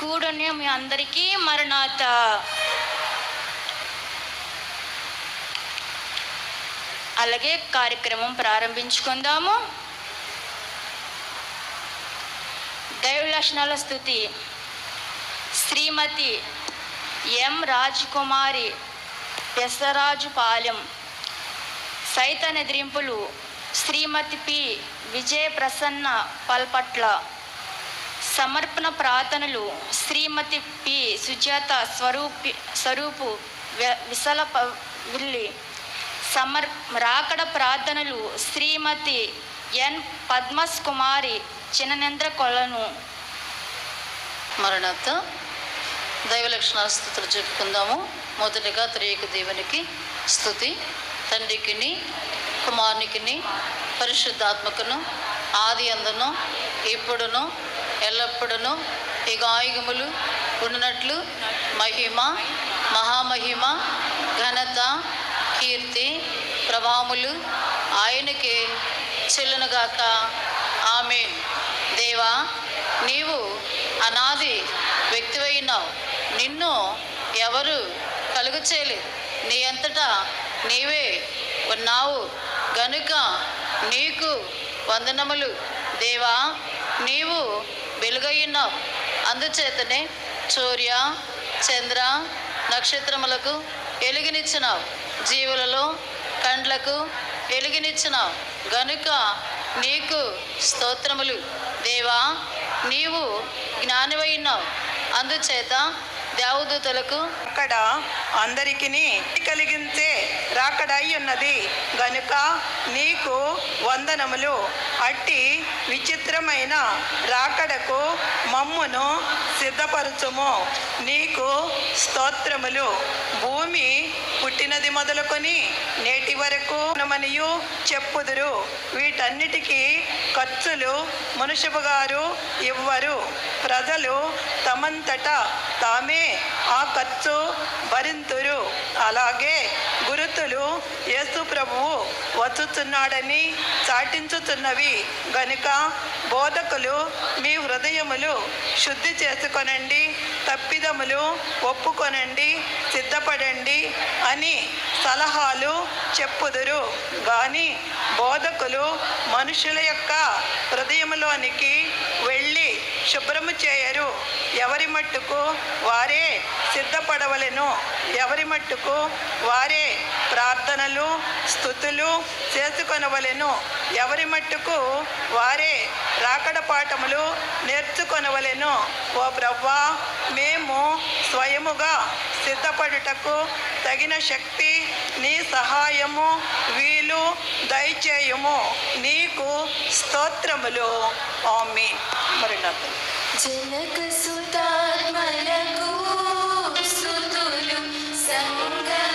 కూడుని మీ అందరికీ మరణాత. అలాగే కార్యక్రమం ప్రారంభించుకుందాము. దైవ లక్షణాల స్థుతి. శ్రీమతి ఎం రాజకుమారి పెసరాజుపాలెం సైత నిద్రింపులు శ్రీమతి పి విజయ ప్రసన్న పల్పట్ల. సమర్పణ ప్రార్థనలు శ్రీమతి పి. సుజాత స్వరూపి స్వరూపు విశల విల్లి. సమర్ రాకడ ప్రార్థనలు శ్రీమతి ఎన్. పద్మస్ కుమారి చిన్ననేంద్ర కొలను. మరణాత దైవ లక్షణాల స్థుతులు చెప్పుకుందాము. మొదటిగా త్రియక దేవునికి స్థుతి తండ్రికిని కుమారునికిని పరిశుద్ధాత్మకును ఆది అందును ఇప్పుడును ఎల్లప్పుడూ యుగాయుగములు ఉన్నట్లు మహిమ మహామహిమ ఘనత కీర్తి ప్రభావములు ఆయనకే చెల్లునుగాక. ఆమె దేవా నీవు అనాది వ్యక్తివైనావు. నిన్ను ఎవరు కలుగు చేయలేదు నీ అంతటా నీవే ఉన్నావు. గనుక నీకు వందనములు. దేవా నీవు వెలుగయ్యున్నావు అందుచేతనే సూర్య చంద్ర నక్షత్రములకు వెలుగునిచ్చినావు జీవులలో కండ్లకు వెలుగునిచ్చినావు గనుక నీకు స్తోత్రములు. దేవా నీవు జ్ఞానివైనావు అందుచేత దేవదూతలకు అక్కడ అందరికి కలిగించే రాకడై ఉన్నది. గనుక నీకు వందనములు. అట్టి విచిత్రమైన రాకడకు మమ్మును సిద్ధపరచుము. నీకు స్తోత్రములు. భూమి పుట్టినది మొదలుకొని నేటి వరకు మనమనియు చెప్పుదురు. వీటన్నిటికీ ఖర్చులు మునుషపు గారు ఇవ్వరు. ప్రజలు తమంతట తామే ఆ ఖర్చు భరింతురు. అలాగే గురుతులు యేసు ప్రభువు వచ్చుచున్నాడని చాటించుచున్నవి. గనుక బోధకులు మీ హృదయములు శుద్ధి చేసుకొనండి తప్పిదములు ఒప్పుకొనండి సిద్ధపడండి అని సలహాలు చెప్పుదురు. కానీ బోధకులు మనుషుల యొక్క హృదయములోనికి వెళ్ళి శుభ్రము చేయరు. ఎవరి మట్టుకు వారే సిద్ధపడవలెను. ఎవరి మట్టుకు వారే ప్రార్థనలు స్థుతులు చేసుకొనవలెను. ఎవరి మట్టుకు వారే రాకడ పాఠములు నేర్చుకొనవలెను. ఓ ప్రవ్వా మేము స్వయముగా సిద్ధపడుటకు తగిన శక్తి నీ సహాయము వీలు దయచేయము. నీకు స్తోత్రములు. ఆమె మరణాలు జనక సుతాత్మలకు సుతులు సంగమరు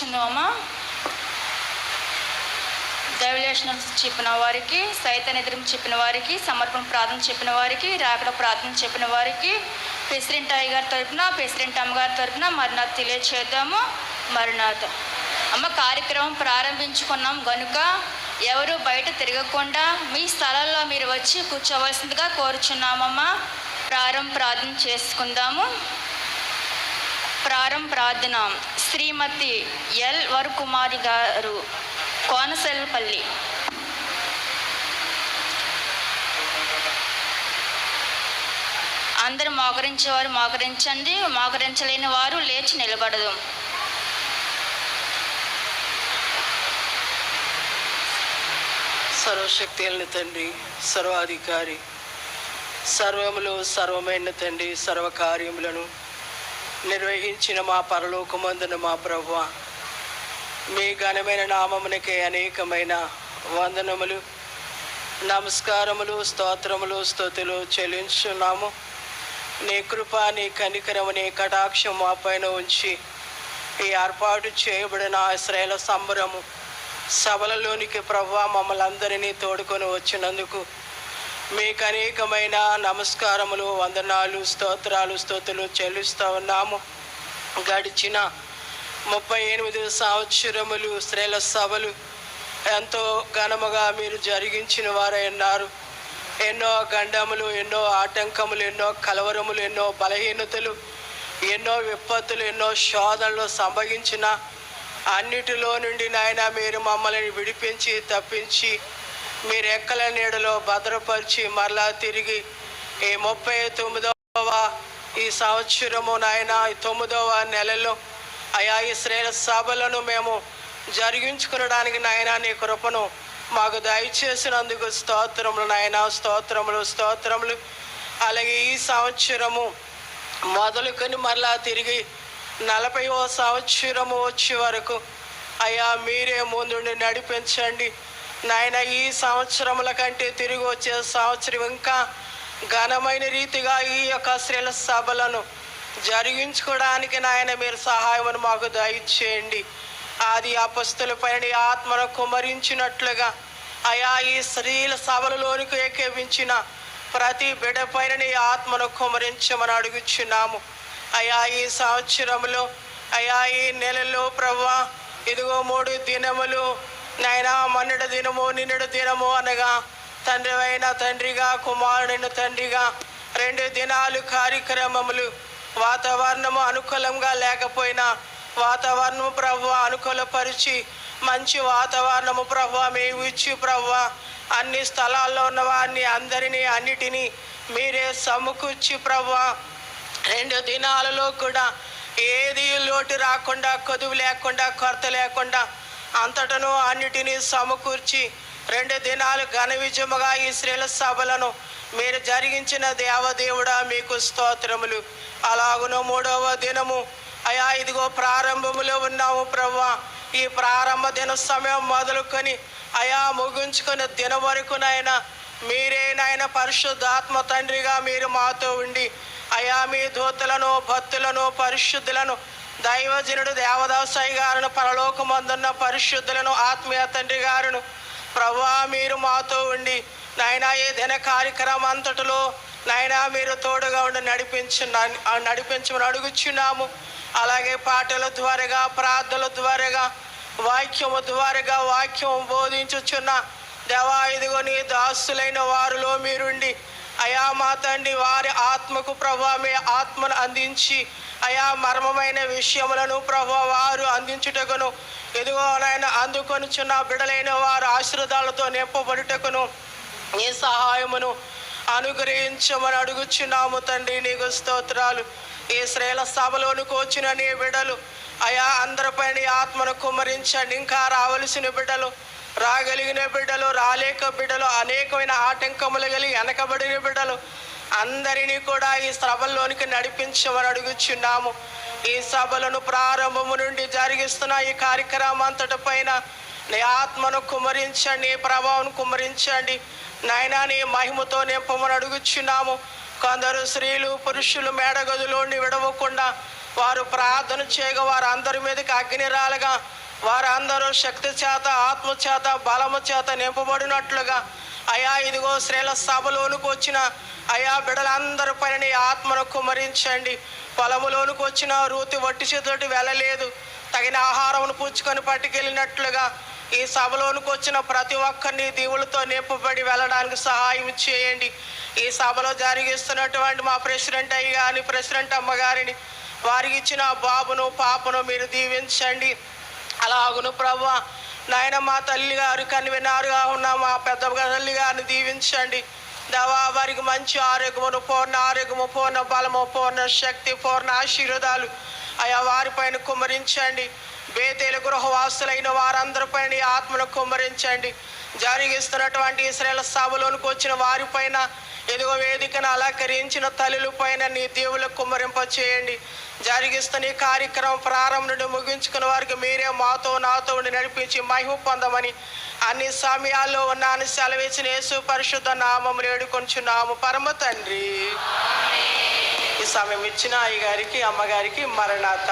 అమ్మా దైవలేషణం చెప్పిన వారికి సైత ఎదురు చెప్పిన వారికి సమర్పణ ప్రార్థన చెప్పిన వారికి రాకడ ప్రార్థన చెప్పిన వారికి ప్రెసిడెంట్ అయ్య గారి తరపున ప్రెసిడెంట్ అమ్మగారి తరపున మరణాథ తెలియచేద్దాము. మరణాథ అమ్మ కార్యక్రమం ప్రారంభించుకున్నాం. గనుక ఎవరు బయట తిరగకుండా మీ స్థలాల్లో మీరు వచ్చి కూర్చోవలసిందిగా కోరుచున్నామమ్మా. ప్రారంభ ప్రార్థన చేసుకుందాము. ప్రారంభ ప్రార్థన. శ్రీమతి ఎల్. వరకుమారి గారు కోనసెల్పల్లి. అందరూ మోకరించేవారు మోకరించండి. మోకరించలేని వారు లేచి నిలబడదు. సర్వశక్తి అయిన తండ్రి సర్వాధికారి సర్వములు సర్వమైన తండ్రి సర్వకార్యములను నిర్వహించిన మా పరలోకమందున మా ప్రభు మీ ఘనమైన నామమునకే అనేకమైన వందనములు నమస్కారములు స్తోత్రములు స్థుతులు చెల్లించున్నాము నీ కృప నీ కనికరము నీ కటాక్షం మా పైన ఉంచి ఈ ఏర్పాటు చేయబడిన ఆశ్రయాల సంబరము సభలలోనికి ప్రభు మమ్మల్ని అందరినీ తోడుకొని వచ్చినందుకు మీకు అనేకమైన నమస్కారములు వందనాలు స్తోత్రాలు స్తోతులు చెల్లిస్తూ ఉన్నాము. గడిచిన ముప్పై ఎనిమిది సంవత్సరములు స్త్రీల సభలు ఎంతో ఘనముగా మీరు జరిగించిన వారై ఉన్నారు. ఎన్నో గండములు ఎన్నో ఆటంకములు ఎన్నో కలవరములు ఎన్నో బలహీనతలు ఎన్నో విపత్తులు ఎన్నో శోధనలు సంభవించిన అన్నిటిలో నుండి నాయన మీరు మమ్మల్ని విడిపించి తప్పించి మీరు ఎక్కల నీడలో భద్రపరిచి మరలా తిరిగి ఈ ముప్పై తొమ్మిదవ ఈ సంవత్సరము నాయన తొమ్మిదవ నెలలో అయా ఈ శ్రేణ సభలను మేము జరిగించుకునడానికి నాయన నీ కృపను మాకు దయచేసినందుకు స్తోత్రములు నాయన స్తోత్రములు స్తోత్రములు. అలాగే ఈ సంవత్సరము మొదలుకొని మరలా తిరిగి నలభైవ సంవత్సరము వచ్చే వరకు అయ్యా మీరే ముందుండి నడిపించండి. నాయన ఈ సంవత్సరముల కంటే తిరిగి వచ్చే సంవత్సరం ఇంకా ఘనమైన రీతిగా ఈ యొక్క స్త్రీల సభలను జరిగించుకోవడానికి నాయన మీరు సహాయమును మాకు దయచేయండి. ఆది అపస్తుల పైన ఆత్మను కుమరించినట్లుగా అయా ఈ స్త్రీల సభలలోనికి ఏకేపించిన ప్రతి బిడ పైన నీ ఆత్మను కుమరించమని అడుగుచున్నాము. అయా ఈ సంవత్సరంలో అయా ఈ నెలలో ప్రభా ఇదిగో మూడు దినములు నాయనా మొన్నటి దినము నిన్నటి దినము అనగా తండ్రి అయిన తండ్రిగా కుమారుడైన తండ్రిగా రెండు దినాలు కార్యక్రమములు వాతావరణము అనుకూలంగా లేకపోయినా వాతావరణము ప్రభు అనుకూలపరిచి మంచి వాతావరణము ప్రభు మేము ఇచ్చి ప్రభు. అన్ని స్థలాల్లో ఉన్న వారిని అందరినీ అన్నిటినీ మీరే సమకూర్చి ప్రభు. రెండు దినాలలో కూడా ఏది లోటు రాకుండా కొదువు లేకుండా కొరత లేకుండా అంతటను అన్నిటినీ సమకూర్చి రెండు దినాలు ఘన విజయముగా ఈ స్త్రీల సభలను మీరు జరిగించిన దేవదేవుడా మీకు స్తోత్రములు. అలాగును మూడవ దినము. అయా ఇదిగో ప్రారంభములో ఉన్నాము ప్రభా ఈ ప్రారంభ దిన సమయం మొదలుకొని అయా ముగించుకున్న దిన వరకునైనా మీరే నాయన పరిశుద్ధాత్మ తండ్రిగా మీరు మాతో ఉండి అయా మీ దూతలను భక్తులను పరిశుద్ధులను దైవజనుడు దేవదాసాయి గారును పరలోకమందున్న పరిశుద్ధులను ఆత్మీయ తండ్రి గారును ప్రభా మీరు మాతో ఉండి నైనా ఏ దిన కార్యక్రమం అంతటిలో నైనా మీరు తోడుగా ఉండి నడిపించు నడిపించమని అడుగుచున్నాము. అలాగే పాటల ద్వారాగా ప్రార్థనల ద్వారాగా వాక్యము ద్వారాగా వాక్యం బోధించుచున్న దేవా ఇదిగో నీ దాసులైన వారిలో మీరుండి అయా మా తండ్రి వారి ఆత్మకు ప్రభా మీ ఆత్మను అందించి అయా మర్మమైన విషయములను ప్రభా వారు అందించుటకును. ఎదుగో నాయన అందుకొనిచున్న బిడలైన వారు ఆశీర్వాదాలతో నింపబడుటకును నీ సహాయమును అనుగ్రహించమని అడుగుచున్నాము తండ్రి నీకు స్తోత్రాలు. ఈ శ్రేల సభలోనికి వచ్చిన నీ బిడలు అయా అందరిపై నీ ఆత్మను కుమరించండి ఇంకా రావలసిన బిడ్డలు రాగలిగిన బిడ్డలు రాలేక బిడ్డలు అనేకమైన ఆటంకములు కలిగి వెనకబడిన బిడ్డలు అందరినీ కూడా ఈ సభల్లోనికి నడిపించమని అడుగుచున్నాము. ఈ సభలను ప్రారంభము నుండి జరిగిస్తున్న ఈ కార్యక్రమాంతటి పైన నీ ఆత్మను కుమ్మరించండి నీ ప్రభావం కుమ్మరించండి నాయనా నీ మహిమతో నింపమని అడుగుచున్నాము. కొందరు స్త్రీలు పురుషులు మేడగదిలోని విడవకుండా వారు ప్రార్థన చేయగా వారు అందరి మీదకి అగ్ని రాలగా వారందరూ శక్తి చేత ఆత్మ చేత బలము చేత నింపబడినట్లుగా అయా ఇదిగో స్త్రీల సభలోనికి వచ్చిన అయా బిడలందరి పైన ఆత్మను కుమరించండి పొలములోనికి వచ్చిన రూతి వట్టి చేతోటి వెళ్ళలేదు. తగిన ఆహారమును పుచ్చుకొని పట్టుకెళ్ళినట్లుగా ఈ సభలోనికి వచ్చిన ప్రతి ఒక్కరిని దీవులతో నింపబడి వెళ్ళడానికి సహాయం చేయండి. ఈ సభలో జరిగిస్తున్నటువంటి మా ప్రెసిడెంట్ అయ్యి గాని ప్రెసిడెంట్ అమ్మగారిని వారికి ఇచ్చిన బాబును పాపను మీరు దీవించండి. అలాగును ప్రభు. నాయన మా తల్లి గారు కనివినారుగా ఉన్న మా పెద్ద తల్లి గారిని దీవించండి. దవా వారికి మంచి ఆరోగ్యమును పూర్ణ ఆరోగ్యము పూర్ణ బలము పూర్ణ శక్తి పూర్ణ ఆశీర్వాదాలు. అయా వారిపైన కుమరించండి బేతేలు గృహవాసులైన వారందరిపైన ఆత్మను కుమ్మరించండి. జరిగిస్తున్నటువంటి ఇస్రాయల్ సభలోనికి వచ్చిన వారిపైన ఎదుగు వేదికను అలంకరించిన తల్లుల పైన నీ దేవుల కుమ్మరింప చేయండి జరిగిస్తున్న ఈ కార్యక్రమం ప్రారంభం నుండి ముగించుకున్న వారికి మీరే మాతో నాతో ఉండి నడిపించి మహిమ పొందమని అన్ని సమయాల్లో ఉన్నాను సెలవిచ్చిన యేసు పరిశుద్ధ నామం ఏడుకొంచున్నాము పరమ తండ్రి. ఈ సమయం ఇచ్చిన అయ్యగారికి అమ్మగారికి మరణాత.